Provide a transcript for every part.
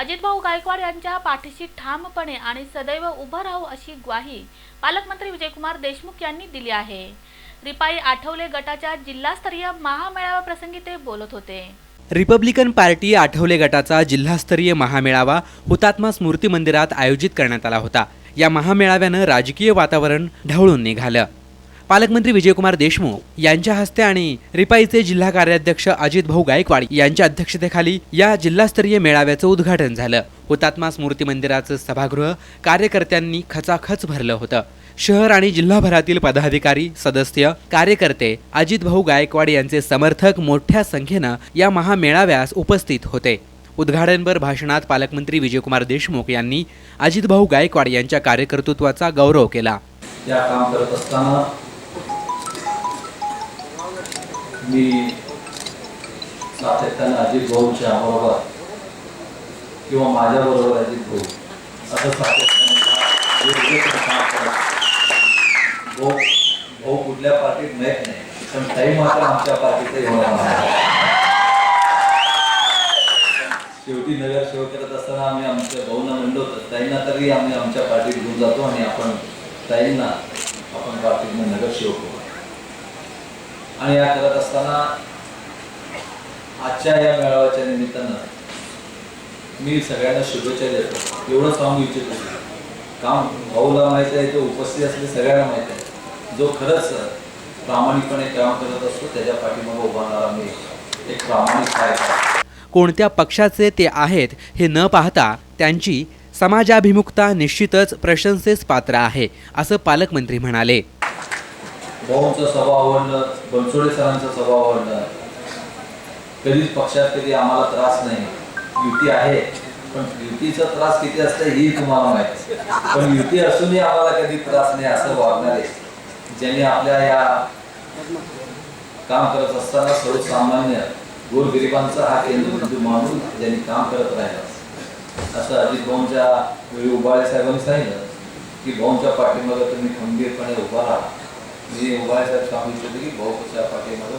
अजितभाऊ गायकवाड यांच्या पाठीशी ठामपणे आणि सदैव उभं राहू अशी ग्वाही पालकमंत्री विजयकुमार देशमुख यांनी दिली आहे. रिपाई आठवले गटाच्या जिल्हास्तरीय महामेळाव्याप्रसंगी ते बोलत होते. रिपब्लिकन पार्टी आठवले गटाचा जिल्हास्तरीय महामेळावा हुतात्मा स्मृती मंदिरात आयोजित करण्यात आला होता. या महामेळाव्यानं राजकीय वातावरण ढवळून निघालं. पालकमंत्री विजयकुमार देशमुख यांच्या हस्ते आणि रिपाईचे जिल्हा कार्याध्यक्ष अजित भाऊ गायकवाड यांच्या अध्यक्षतेखाली या जिल्हास्तरीय मेळाव्याचं उद्घाटन झालं. हुतात्मा स्मृती मंदिराचं सभागृह कार्यकर्त्यांनी खचाखच भरलं होतं. शहर आणि जिल्हाभरातील पदाधिकारी सदस्य कार्यकर्ते अजित भाऊ गायकवाड यांचे समर्थक मोठ्या संख्येनं या महामेळाव्यास उपस्थित होते. उद्घाटनपर भाषणात पालकमंत्री विजयकुमार देशमुख यांनी अजितभाऊ गायकवाड यांच्या कार्यकर्तृत्वाचा गौरव केला. या काम करत असताना मी सातत्यानं अजित भाऊच्या बरोबर किंवा माझ्या बरोबर अजित भाऊ असं सातत्यानं भाऊ भाऊ कुठल्या पार्टीत माहीत नाही पण ताई मात्र आमच्या पार्टीतही होणार नाही शेवटी नगरसेवक करत असताना आम्ही आमच्या भाऊंना म्हणलो होतं ताईंना तरी आम्ही आमच्या पार्टीत घेऊन जातो आणि आपण ताईंना आपण पार्टीतनं नगरसेवक करू. आणि या करत असताना आजच्या या मेळाव्याच्या निमित्तानं मी सगळ्यांना शुभेच्छा देतो. एवढं सांगू इच्छितो काम भाऊला माहीत आहे तो उपस्थित असले सगळ्यांना माहीत आहे. जो खरंच प्रामाणिकपणे काम करत असतो त्याच्या पाठीमागे उभारणारा मी एक प्रामाणिक आहे. कोणत्या पक्षाचे ते आहेत हे न पाहता त्यांची समाजाभिमुखता निश्चितच प्रशंसेस पात्र आहे असं पालकमंत्री म्हणाले. भाऊंचा स्वभाव आवडलं बनसोडे सरांचा स्वभाव आवडला. कधीच पक्षात कधी आम्हाला त्रास नाही. युती आहे पण युतीचा त्रास किती असतं ही तुम्हाला माहिती पण युती असूनही आम्हाला कधी त्रास नाही असं वागणारे ज्यांनी आपल्या या काम करत असताना सर्वसामान्य गोरगरिबांचा हा केंद्रबिंदू मानून ज्यांनी काम करत राहिला असं अजित भाऊंच्या वेळी उबाळे साहेबांनी सांगितलं की भाऊंच्या पाठीमागं तुम्ही खंबीरपणे उभा राहा. मी उभा साहेब की भाऊच्या पाठीमागे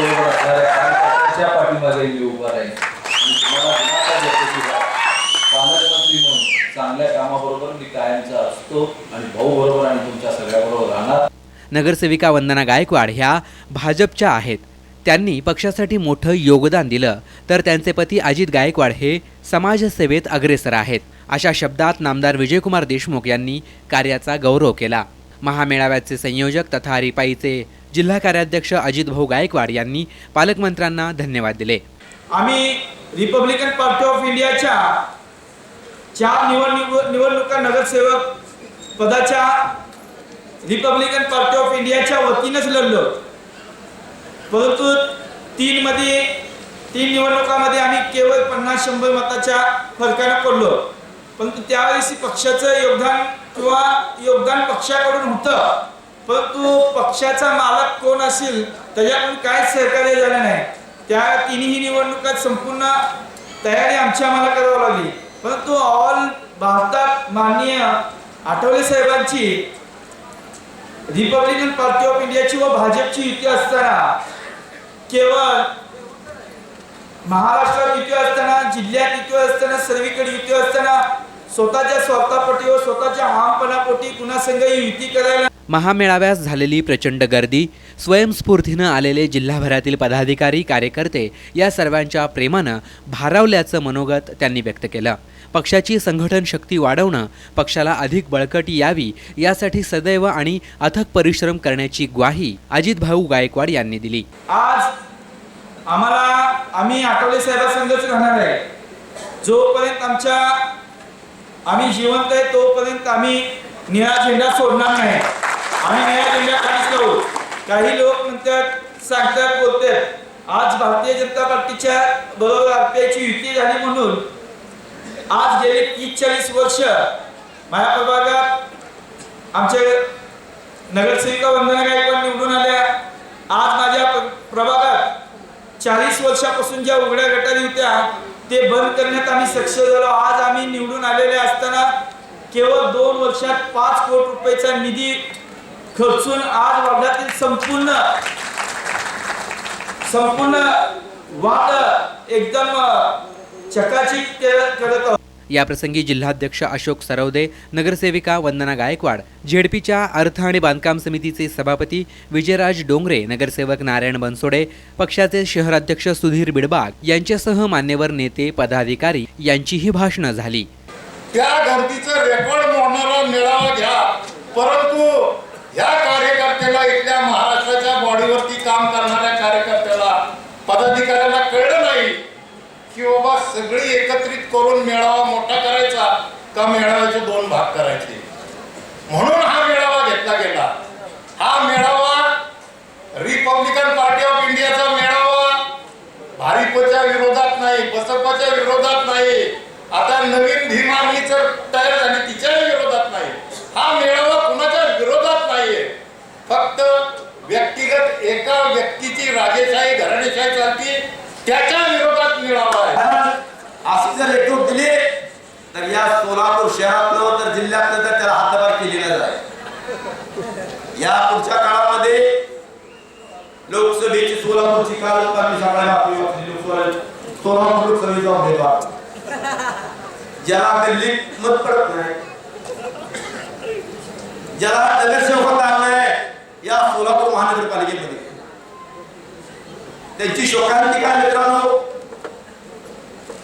बरोबर असणाऱ्या पाठीमागे मी उभा आणि तुम्हाला पालकमंत्री म्हणून चांगल्या कामाबरोबर मी कायमचा असतो आणि भाऊ बरोबर आणि तुमच्या सगळ्याबरोबर राहणार. नगरसेविका वंदना गायकवाड ह्या भाजपच्या आहेत. त्यांनी पक्षासाठी मोठं योगदान दिलं. तर त्यांचे पती अजित गायकवाड हे समाजसेवेत अग्रेसर आहेत. अशा शब्दात नामदार विजयकुमार देशमुख यांनी कार्याचा गौरव केला. महामेळाव्याचे संयोजक तथा रिपाईचे जिल्हा कार्याध्यक्ष अजित भाऊ गायकवाड यांनी पालकमंत्र्यांना धन्यवाद दिले. आम्ही रिपब्लिकन पार्टी ऑफ इंडियाच्या चार निवडणूक निवडणुका नगरसेवक पदाच्या रिपब्लिकन पार्टी ऑफ इंडियाच्या वतीनंच लढलो. परंतु तीनमध्ये तीन निवडणुकामध्ये आम्ही केवळ पन्नास शंभर मताच्या फरकानं पडलो. परंतु त्यावेळेस पक्षाचं योगदान किंवा योगदान पक्षाकडून होतं. परंतु पक्षाचा मालक कोण असेल त्याच्याकडून काहीच सहकार्य झालं नाही. त्या तिन्ही निवडणुकात संपूर्ण तयारी आमची आम्हाला करावी लागली. परंतु ऑल भारतात माननीय आठवले साहेबांची रिपब्लिकन पार्टी ऑफ इंडियाची व भाजपची युती असताना केवळ महाराष्ट्रात युती असताना जिल्ह्यात युती असताना सर्वीकडे युती असताना स्वतःच्या स्वार्थापोटी व स्वतःच्या हामपणापोटी कुणासंगही युती करायला महामेळाव्यास झालेली प्रचंड गर्दी स्वयंस्फूर्तीनं आलेले जिल्हाभरातील पदाधिकारी कार्यकर्ते या सर्वांच्या प्रेमानं भारावल्याचं मनोगत त्यांनी व्यक्त केलं. पक्षाची संघटन शक्ती वाढवणं पक्षाला अधिक बळकटी यावी यासाठी सदैव आणि अथक परिश्रम करण्याची ग्वाही अजित भाऊ गायकवाड यांनी दिली. आज आम्हाला आम्ही आठवले साहेबांसंगच राहणार आहे. जोपर्यंत आमच्या आम्ही जिवंत आहे तोपर्यंत आम्ही निळा झेंडा सोडणार नाही. आम्ही निळा झेंडा काहीच करू. काही लोक म्हणतात सांगतात बोलतात आज भारतीय जनता पार्टीच्या बरोबर आरपीआयची युती झाली म्हणून आज गेले तीस चाळीस वर्ष. माझ्या प्रभागात आमच्या नगरसेविका वंदना गायकवाड निवडून आल्या. आज माझ्या प्र- प्रभागात चाळीस वर्षापासून ज्या उघड्या गटारी होत्या ते बंद करण्यात आम्ही सक्षम झालो. आज आम्ही निवडून आलेले असताना केवळ दोन वर्षात पाच कोटी रुपयाचा निधी खर्चून आज वार्डातील संपूर्ण संपूर्ण वाद एकदम चकाचक करत आहोत. याप्रसंगी जिल्हाध्यक्ष अशोक सरवदे नगरसेविका वंदना गायकवाड झेडपीच्या अर्थ आणि बांधकाम समितीचे सभापती विजयराज डोंगरे नगरसेवक नारायण बनसोडे पक्षाचे शहराध्यक्ष सुधीर बिडबाग यांच्यासह मान्यवर नेते पदाधिकारी यांचीही भाषणं झाली. त्या गर्दीचं रेकॉर्ड मोडणारा मेळावा घ्या. परंतु ह्या कार्यकर्त्याला इथल्या महाराष्ट्राच्या बॉडीवरती काम करणाऱ्या कार्यकर्त्याला पदाधिकाऱ्याला कळलं नाही की बाबा सगळी एकत्रित करून मेळावा मोठा करायचा का मेळाव्याचे दोन भाग करायचे? म्हणून हा मेळावा घेतला गेला. हा मेळावा रिपब्लिकन पार्टी ऑफ इंडियाचा मेळावा. भारिपच्या विरोधात नाही बसपाच्या विरोधात नाही. आता नवीन भीमानी जर तयार झाली तिच्याही विरोधात नाही. हा मेळावा कुणाच्या विरोधात नाहीये. फक्त व्यक्तिगत एका व्यक्तीची राजेशाही घराणेशाही चालती त्याच्या जर एकजूट दिली. तर या सोलापूर शहरातलं तर जिल्ह्यातलं तर त्याला हातभार केलेला जाईल या पुढच्या काळामध्ये लोकसभेची सोलापूरची काल आम्ही सगळ्या बातमी वाचली लोकसभा- सोलापूर लोकसभेचा उमेदवार ज्याला दिल्लीत मत पडत नाही, ज्याला नगरसेवक नाही, या सोलापूर महानगरपालिकेमध्ये. त्यांची शोकांती काय मित्रांनो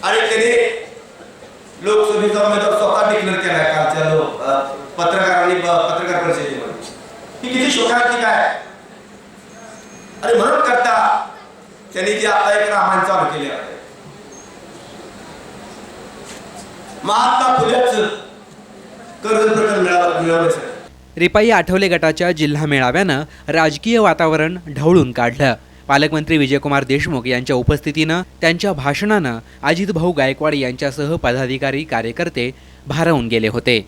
आणि त्याने लोकसभेचा उमेदवार स्वतः डिक्लेअर केलाय कालच्या लो- पत्रकारांनी पत्रकार परिषदेमध्ये. ही किती शोकांतिक आहे. आणि म्हणून करता त्यांनी जे आता एक रामायण चालू केले आहे. महात्मा फुलेच कर्ज प्रकरण मिळालं मिळवण्यासाठी रिपाई आठवले गटाच्या जिल्हा मेळाव्यानं राजकीय वातावरण ढवळून काढलं. पालकमंत्री विजयकुमार देशमुख यांच्या उपस्थितीनं त्यांच्या भाषणानं अजितभाऊ गायकवाड यांच्यासह पदाधिकारी कार्यकर्ते भारावून गेले होते.